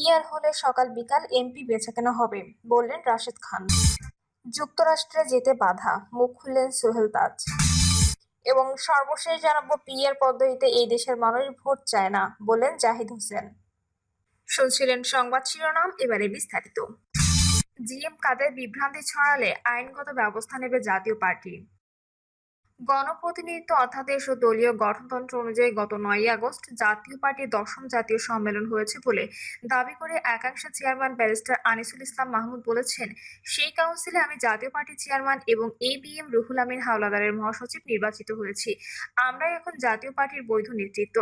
PR হলে সকাল বিকাল এমপি বেচাকেনা হবে, বললেন রাশেদ খান। যুক্তরাষ্ট্রে যেতে বাধা, মুখ খুললেন সোহেল তাজ। এবং সর্বশেষ জানাব পিআর পদ্ধতিতে এই দেশের মানুষ ভোট চায় না, বললেন জাহিদ হোসেন। শুনছিলেন সংবাদ শিরোনাম, এবারে বিস্তারিত। জিএম কাদের বিভ্রান্তি ছড়ালে আইনগত ব্যবস্থা নেবে জাতীয় পার্টি। গণপ্রতিনিধিত্ব অধ্যাদেশ ও দলীয় গঠনতন্ত্র অনুযায়ী গত নয়ই আগস্ট জাতীয় পার্টির দশম জাতীয় সম্মেলন হয়েছে বলে দাবি করে একাংশ চেয়ারম্যান ব্যারিস্টার আনিসুল ইসলাম মাহমুদ বলেছেন, সেই কাউন্সিলে আমি জাতীয় পার্টির চেয়ারম্যান এবং A B M Ruhul Amin হাওলাদারের মহাসচিব নির্বাচিত হয়েছি। আমরাই এখন জাতীয় পার্টির বৈধ নেতৃত্ব।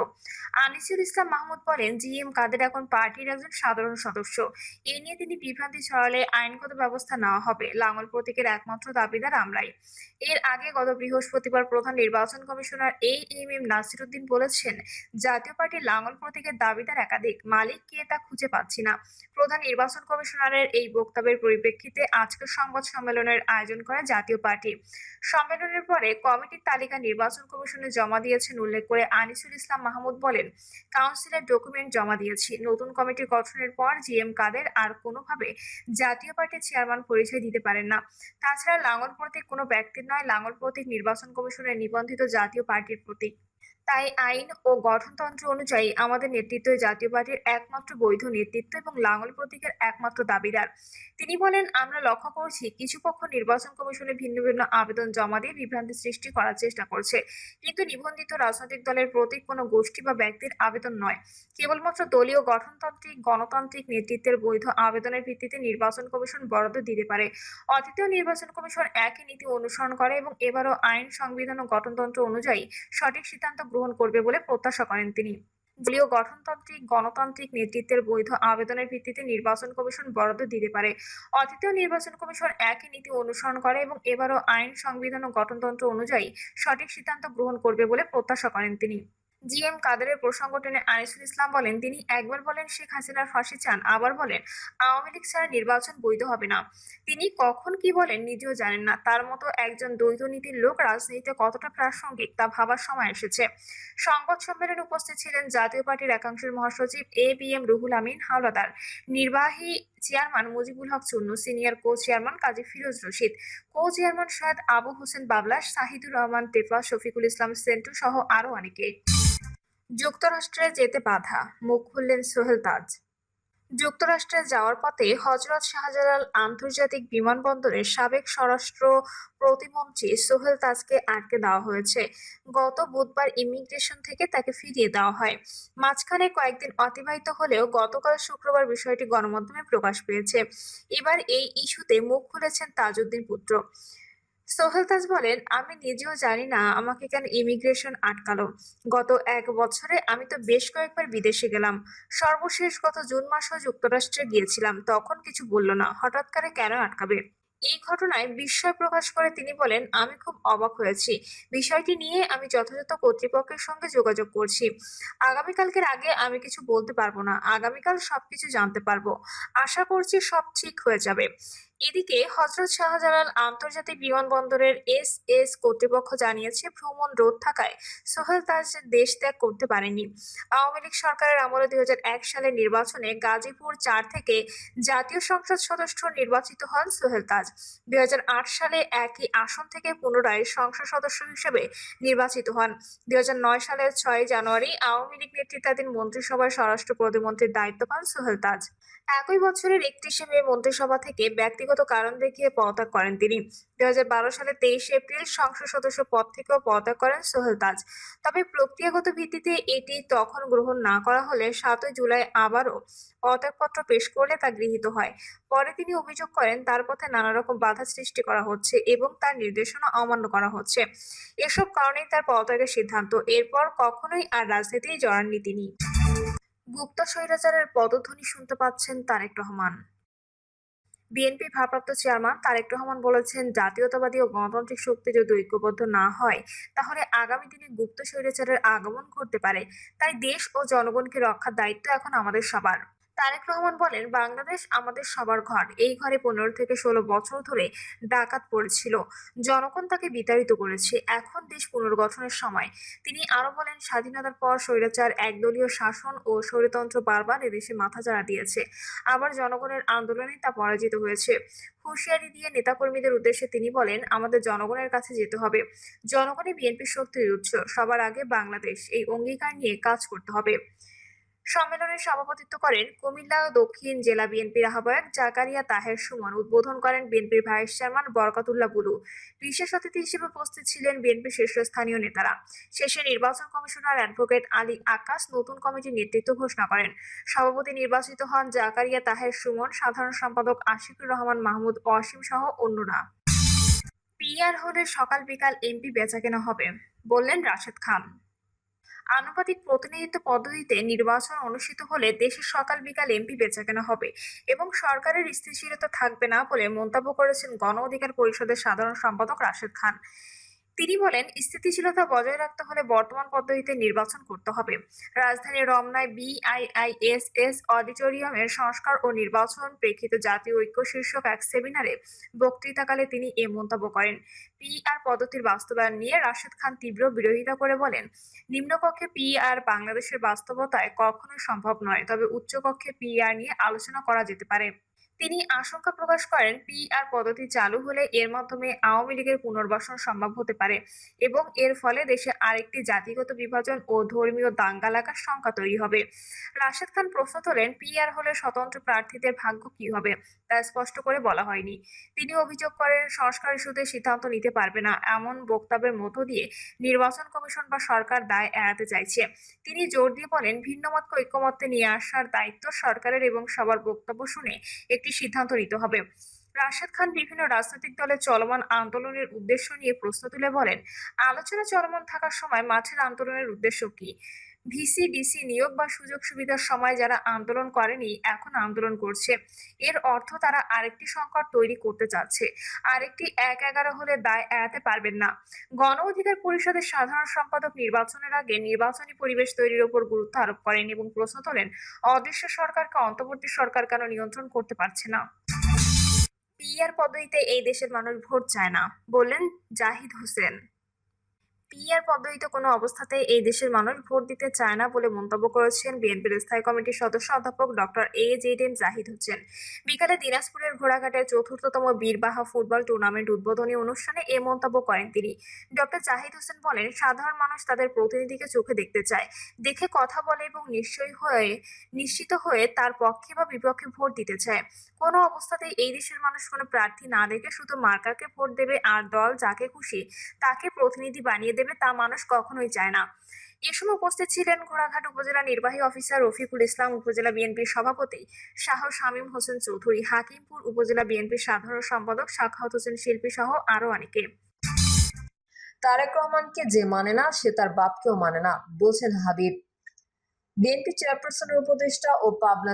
আনিসুল ইসলাম মাহমুদ বলেন, জি এম কাদের এখন পার্টির একজন সাধারণ সদস্য। এ নিয়ে তিনি বিভ্রান্তি ছড়ালে আইনগত ব্যবস্থা নেওয়া হবে। লাঙল প্রতীকের একমাত্র দাবিদার আমরাই। এর আগে গত বৃহস্পতিবার প্রধান নির্বাচন commissioner A M M Nasiruddin বলেছেন, জাতীয় পার্টির লাঙ্গল প্রতীকের দাবিদার একাধিক, মালিক কে তা খুঁজে পাচ্ছি না। প্রধান নির্বাচন কমিশনারের এই বক্তব্যের পরিপ্রেক্ষিতে আজকের সংবাদ সম্মেলনের আয়োজন করে জাতীয় পার্টি। সম্মেলনের পরে কমিটির তালিকা নির্বাচন কমিশনে জমা দিয়েছেন উল্লেখ করে আনিসুল ইসলাম মাহমুদ বলেন, কাউন্সিলের ডকুমেন্ট জমা দিয়েছি। নতুন কমিটি গঠনের পর জি এম কাদের আর কোনোভাবে জাতীয় পার্টির চেয়ারম্যান পরিচয় দিতে পারেন না। তাছাড়া লাঙল প্রতীক কোনো ব্যক্তির নয়, লাঙল প্রতীক নির্বাচন কমিশনের নিবন্ধিত জাতীয় পার্টির প্রতীক। তাই আইন ও গঠনতন্ত্র অনুযায়ী আমাদের নেতৃত্ব জাতীয় পার্টির একমাত্র বৈধ নেতৃত্ব এবং লাঙল প্রতীকের একমাত্র দাবিদার। তিনি বলেন, আমরা লক্ষ্য করছি কিছু পক্ষ নির্বাচন কমিশনে ভিন্ন ভিন্ন আবেদন জমা দিয়ে বিভ্রান্তি সৃষ্টি করার চেষ্টা করছে। কিন্তু নিবন্ধিত রাজনৈতিক দলের প্রতীক কোনো গোষ্ঠী বা ব্যক্তির আবেদন নয়। কেবলমাত্র দলীয় গঠনতান্ত্রিক, গণতান্ত্রিক নেতৃত্বের বৈধ আবেদনের ভিত্তিতে নির্বাচন কমিশন বরাদ্দ দিতে পারে। অতীতেও নির্বাচন কমিশন একই নীতি অনুসরণ করে এবং এবারও আইন, সংবিধান ও গঠনতন্ত্র অনুযায়ী সঠিক সিদ্ধান্ত গ্রহণ করবে বলে প্রত্যাশা করেন তিনি। দলীয় গঠনতান্ত্রিক, গণতান্ত্রিক নেতৃত্বের বৈধ আবেদনের ভিত্তিতে নির্বাচন কমিশন বরাদ্দ দিতে পারে। অতীতেও নির্বাচন কমিশন একই নীতি অনুসরণ করে এবং এবারও আইন, সংবিধান ও গঠনতন্ত্র অনুযায়ী সঠিক সিদ্ধান্ত গ্রহণ করবে বলে প্রত্যাশা করেন তিনি। জিএম কাদেরের প্রসঙ্গ টেনে আনিসুল ইসলাম বলেন, তিনি একবার বলেন, শেখ হাসিনার ফাঁসি চান। আবার বলেন, আওয়ামী লীগ ছাড়া নির্বাচন বৈধ হবে না। তিনি কখন কি বলেন নিজেও জানেন না। তার মতো একজন দ্বৈত নীতির লোক রাজনীতিতে কতটা প্রাসঙ্গিক তা ভাবার সময় এসেছে। সংবাদ সম্মেলনে উপস্থিত ছিলেন জাতীয় পার্টির একাংশের মহাসচিব A B M Ruhul Amin Hawlader. নির্বাহী chairman Mujibul Haque Chunnu, senior co chairman Kazi Firoz Rashid co chairman Syed Abu Hossain Babla, Shahidur Rahman তেফা Shafiqul Islam Sentu সহ আরও অনেকে। যুক্তরাষ্ট্রে যেতে বাধা, মুখ খুললেন সোহেল তাজ। যুক্তরাষ্ট্রে যাওয়ার পথে হজরত শাহজালাল আন্তর্জাতিক বিমানবন্দরের সাবেক স্বরাষ্ট্র প্রতিমন্ত্রী সোহেল তাজকে আটকে দেওয়া হয়েছে। গত বুধবার ইমিগ্রেশন থেকে তাকে ফিরিয়ে দেওয়া হয়। মাঝখানে কয়েকদিন অতিবাহিত হলেও গতকাল শুক্রবার বিষয়টি গণমাধ্যমে প্রকাশ পেয়েছে। এবার এই ইস্যুতে মুখ খুলেছেন তাজউদ্দিন পুত্র। সোহেল তাজ বলেন, আমি নিজেও জানি না আমাকে কেন ইমিগ্রেশন আটকালো। গত এক বছরে আমি তো বেশ কয়েকবার বিদেশে গেলাম। সর্বশেষ গত জুন মাসেও যুক্তরাষ্ট্রে গিয়েছিলাম। তখন কিছু বলল না। হঠাৎ করে কেন আটকাবে? এই ঘটনায় বিস্ময় প্রকাশ করে তিনি বলেন, আমি খুব অবাক হয়েছি। বিষয়টি নিয়ে আমি যথাযথ কর্তৃপক্ষের সঙ্গে যোগাযোগ করছি। আগামীকালকের আগে আমি কিছু বলতে পারব না। আগামীকাল সবকিছু জানতে পারব। আশা করছি সব ঠিক হয়ে যাবে। এদিকে হজরত শাহজালাল আন্তর্জাতিক বিমানবন্দরের এস এস কর্তৃপক্ষ জানিয়েছে, ভ্রমণ রোধ থাকায় সোহেল তাজ দেশ ত্যাগ করতে পারেনি। আওয়ামী লীগ সরকারের আমলে দুই সালের নির্বাচনে গাজীপুর চার থেকে জাতীয় সংসদ সদস্য নির্বাচিত হন সোহেল তাজ। দুই সালে একই আসন থেকে পুনরায় সংসদ সদস্য হিসেবে নির্বাচিত হন। দুই হাজার নয় সালের ছয় জানুয়ারি আওয়ামী লীগ নেতৃত্বাধীন মন্ত্রিসভায় স্বরাষ্ট্র প্রতিমন্ত্রীর দায়িত্ব পান সোহেল তাজ। একই বছরের একত্রিশে মে মন্ত্রিসভা থেকে ব্যক্তিগত কারণ দেখিয়ে পদত্যাগ করেন তিনি। দুই সালের তেইশে এপ্রিল সংসদ সদস্য পদ থেকেও পদত্যাগ করেন সোহেল তাজ। তবে প্রক্রিয়াগত ভিত্তিতে এটি তখন গ্রহণ না করা হলে সাতই জুলাই আবারও পদত্যাগপত্র পেশ করলে তা গৃহীত হয়। পরে তিনি অভিযোগ করেন, তার পথে নানা রকম বাধা সৃষ্টি করা হচ্ছে এবং তার নির্দেশনা অমান্য করা হচ্ছে। এসব কারণেই তার পদত্যাগের সিদ্ধান্ত। এরপর কখনোই আর রাজনীতিতে জড়াননি তিনি। গুপ্ত স্বৈরাচারের পদধ্বনি শুনতে পাচ্ছেন তারেক রহমান। বিএনপি ভারপ্রাপ্ত চেয়ারম্যান তারেক রহমান বলেছেন, জাতীয়তাবাদী ও গণতান্ত্রিক শক্তি যদি ঐক্যবদ্ধ না হয়, তাহলে আগামী দিনে গুপ্ত স্বৈরাচারের আগমন ঘটতে পারে। তাই দেশ ও জনগণকে রক্ষার দায়িত্ব এখন আমাদের সবার। তারেক রহমান বলেন, বাংলাদেশ আমাদের সবার ঘর। এই ঘরে পনেরো থেকে ষোলো বছর ধরে ডাকাত পড়েছিল। জনগণ তাকে বিতাড়িত করেছে। এখন দেশ পুনর্গঠনের সময়। তিনি আরও বলেন, স্বাধীনতার পর স্বৈরাচার, একদলীয় শাসন ও স্বৈরতন্ত্র বারবার এদেশে মাথাচাড়া দিয়েছে। আবার জনগণের আন্দোলনে তা পরাজিত হয়েছে। হুঁশিয়ারি দিয়ে নেতাকর্মীদের উদ্দেশ্যে তিনি বলেন, আমাদের জনগণের কাছে যেতে হবে। জনগণই বিএনপি শক্তির উৎস। সবার আগে বাংলাদেশ, এই অঙ্গীকার নিয়ে কাজ করতে হবে। সম্মেলনে সভাপতিত্ব করেন কুমিল্লা দক্ষিণ জেলা বিএনপির আহ্বায়ক জাকারিয়া তাহের সুমন। উদ্বোধন করেন বিএনপির ভাইস চেয়ারম্যান বরকাতুল্লাহ বুলু। বিশেষ অতিথি হিসেবে উপস্থিত ছিলেন বিএনপির শীর্ষস্থানীয় নেতারা। শেষে নির্বাচন কমিশনার অ্যাডভোকেট আলী আকাশ নতুন কমিটির নেতৃত্ব ঘোষণা করেন। সভাপতি নির্বাচিত হন জাকারিয়া তাহের সুমন, সাধারণ সম্পাদক আশিকুর রহমান মাহমুদ, অসীম সহ অন্যরা। পিআর হলে সকাল বিকাল এমপি বেচাকেনা হবে, বললেন রাশেদ খান। আনুপাতিক প্রতিনিধিত্ব পদ্ধতিতে নির্বাচন অনুষ্ঠিত হলে দেশের সকাল বিকাল এমপি বেচাকেনা হবে এবং সরকারের স্থিতিশীলতা থাকবে না বলে মন্তব্য করেছেন গণ অধিকার পরিষদের সাধারণ সম্পাদক রাশেদ খান। তিনি বলেন, স্থিতিশীলতা বজায় রাখতে হলে বর্তমান পদ্ধতিতে নির্বাচন করতে হবে। রাজধানীর রমনায় বিআইআইএসএস অডিটোরিয়ামের সংস্কার ও নির্বাচন প্রেক্ষিত জাতীয় ঐক্য শীর্ষক এক সেমিনারে বক্তৃতাকালে তিনি এ মন্তব্য করেন। পিআর পদ্ধতির বাস্তবায়ন নিয়ে রাশেদ খান তীব্র বিরোধিতা করে বলেন, নিম্নকক্ষে পিআর বাংলাদেশের বাস্তবতায় কখনোই সম্ভব নয়, তবে উচ্চকক্ষে পিআর নিয়ে আলোচনা করা যেতে পারে। তিনি আশঙ্কা প্রকাশ করেন পিআর পদ্ধতি চালু হলে এর মাধ্যমে আওয়ামী লীগের পুনর্বাসন সম্ভব হতে পারে এবং এর ফলে দেশে আরেকটি জাতিগত বিভাজন ও ধর্মীয় দাঙ্গা লাগার শঙ্কা তৈরি হবে। রাশেদ খান প্রশ্ন তোলেন, পিআর হলে স্বতন্ত্র প্রার্থীদের ভাগ্য কি হবে? তা স্পষ্ট করে বলা হয়নি। তিনি অভিযোগ করেন, সংস্কার ইস্যুতে সিদ্ধান্ত নিতে পারবে না। এমন বক্তব্যের মধ্য দিয়ে নির্বাচন কমিশন বা সরকার দায় এড়াতে চাইছে। তিনি জোর দিয়ে বলেন, ভিন্নমতকে ঐক্যমত্যে নিয়ে আসার দায়িত্ব সরকারের এবং সবার বক্তব্য শুনে একটি সিদ্ধান্ত নিতে হবে। রাশেদ খান বিভিন্ন রাজনৈতিক দলের চলমান আন্দোলনের উদ্দেশ্য নিয়ে প্রশ্ন তুলে বলেন, আলোচনা চলমান থাকার সময় মাঠের আন্দোলনের উদ্দেশ্য কি? ভিসি, ডিসি নিয়োগ বা সুযোগ সুবিধার সময় যারা আন্দোলন করেনি, এখন আন্দোলন করছে। এর অর্থ তারা আরেকটি সংকট তৈরি করতে চাচ্ছে। আরেকটি এক এগারো হলে দায় এড়াতে পারবেন না। গণ অধিকার পরিষদের সাধারণ সম্পাদক নির্বাচনের আগে নির্বাচনী পরিবেশ তৈরির উপর গুরুত্ব আরোপ করেন এবং প্রশ্ন তোলেন, অদৃশ্য সরকারকে অন্তর্বর্তী সরকার কেন নিয়ন্ত্রণ করতে পারছে না? পিআর পদ্ধতিতে এই দেশের মানুষ ভোট চায় না, বললেন জাহিদ হোসেন। পিআর পদ্ধতিতে কোনো অবস্থাতেই এই দেশের মানুষ ভোট দিতে চায় না বলে মন্তব্য করেছেন বিএনপির স্থায়ী কমিটির সদস্য অধ্যাপক doctor A Z M Jahid Hossain. বিকালে দিনাজপুরের ঘোড়াঘাটে চতুর্থতম বীরবাহা ফুটবল টুর্নামেন্ট উদ্বোধনী অনুষ্ঠানে এ মন্তব্য করেন তিনি। ডক্টর জাহিদ হোসেন বলেন, সাধারণ মানুষ তাদের প্রতিনিধিকে চোখে দেখতে চায়, দেখে কথা বলে এবং নিশ্চয়ই হয়ে, নিশ্চিত হয়ে তার পক্ষে বা বিপক্ষে ভোট দিতে চায়। কোনো অবস্থাতেই এই দেশের মানুষ কোনো প্রার্থী না দেখে শুধু মার্কাকে ভোট দেবে আর দল যাকে খুশি তাকে প্রতিনিধি বানিয়ে দেবে তা মানুষ কখনোই চায় না। এ সময় উপস্থিত ছিলেন ঘোড়াঘাট উপজেলা নির্বাহী অফিসার রফিকুল ইসলাম, উপজেলা বিএনপির সভাপতি শাহ শামীম হোসেন চৌধুরী, হাকিমপুর উপজেলা বিএনপির সাধারণ সম্পাদক সাখাওয়াত হোসেন শিল্পী সহ আরও অনেকে। তারেক রহমানকে যে মানে না, সে তার বাপকেও মানে না, বলছেন হাবিব। বিএনপি চেয়ারপারসনের উপদেষ্টা ও পাবনা